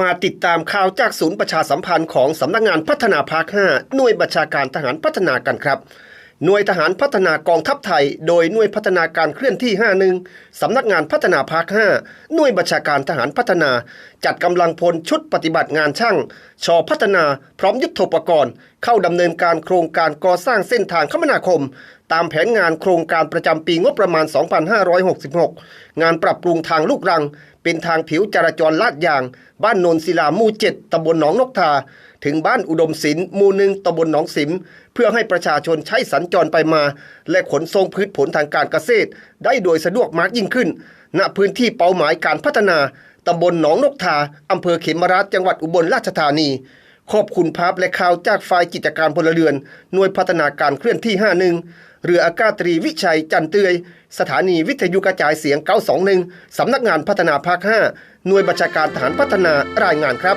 มาติดตามข่าวจากศูนย์ประชาสัมพันธ์ของสำนักงานพัฒนาภาค 5 หน่วยบัญชาการทหารพัฒนากันครับ หน่วยทหารพัฒนากองทัพไทย โดยหน่วยพัฒนาการเคลื่อนที่ 51สำนักงานพัฒนาภาค 5 หน่วยบัญชาการทหารพัฒนา จัดกำลังพลชุดปฏิบัติงานช่าง ชอพัฒนา พร้อมยุทธปกรณ์ เข้าดำเนินการโครงการก่อสร้างเส้นทางคมนาคม ตามแผนงานโครงการประจำปีงบประมาณ 2566 งานปรับปรุงทางลูกรัง เป็นทางผิวจราจรลาดยาง บ้านโนนศิลาหมู่เจ็ดตำบลหนองนกทา ถึงบ้านอุดมศิลป์หมู่หนึ่งตำบลหนองสิม เพื่อให้ประชาชนใช้สัญจรไปมา และขนส่งพืชผลทางการเกษตร ได้โดยสะดวกมากยิ่งขึ้น ณพื้นที่เป้าหมายการพัฒนาตำบลหนองนกทาอำเภอเขมราชจังหวัดอุบลราชธานี ขอบคุณภาพและข่าวจากฝ่ายกิจการพลเรือน หน่วยพัฒนาการเคลื่อนที่ 51 เรืออากาศตรีวิชัยจันเตย สถานีวิทยุกระจายเสียง 921 สำนักงานพัฒนาภาค 5 หน่วยบัญชาการทหารพัฒนารายงานครับ